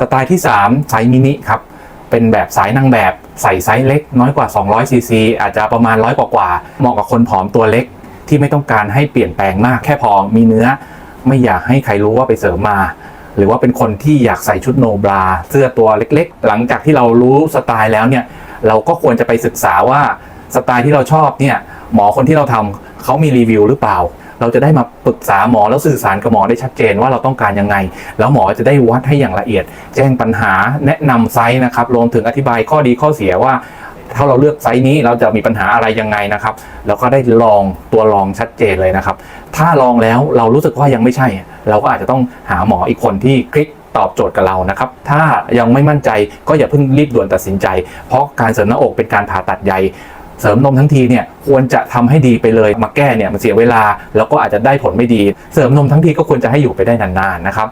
สไตล์ที่ 3 ไซส์มินิครับ เป็นแบบสายนางแบบใส่ไซส์เล็ก น้อยกว่า 200ซีซีอาจจะประมาณร้อยกว่าเหมาะกับคนผอมตัวเล็ก ที่ไม่ต้องการให้เปลี่ยนแปลงมากแค่พอมีเนื้อ ไม่อยากให้ใครรู้ว่าไปเสริมมา หรือว่าเป็นคนที่อยากใส่ชุดโนบราเสื้อตัวเล็กๆ หลังจากที่เรารู้สไตล์แล้วเนี่ยเราก็ควรจะไปศึกษาว่าสไตล์ที่เราชอบเนี่ยหมอคนที่เราทำเขามีรีวิวหรือเปล่า เราจะได้มาปรึกษาหมอแล้วสื่อสารกับหมอได้ชัดเจนว่าเราต้องการยังไง แล้วหมอจะได้วัดให้อย่างละเอียด แจ้งปัญหาแนะนำไซส์นะครับรวมถึงอธิบายข้อดีข้อเสียว่าถ้าเราเลือกไซส์นี้เราจะมีปัญหาอะไรยังไงนะครับ แล้วก็ได้ลองตัวลองชัดเจนเลยนะครับ ถ้าลองแล้วเรารู้สึกว่ายังไม่ใช่ เราก็อาจจะต้องหาหมออีกคนที่คลิกตอบโจทย์กับเรานะครับ ถ้ายังไม่มั่นใจก็อย่าเพิ่งรีบด่วนตัดสินใจ เพราะการเสริมหน้าอกเป็นการผ่าตัดใหญ่ เสริมนมทั้งทีเนี่ยควรจะทำให้ดีไปเลยมาแก้เนี่ยมันเสียเวลา แล้วก็อาจจะได้ผลไม่ดี เสริมนมทั้งทีก็ควรจะให้อยู่ไปได้นานๆนะครับ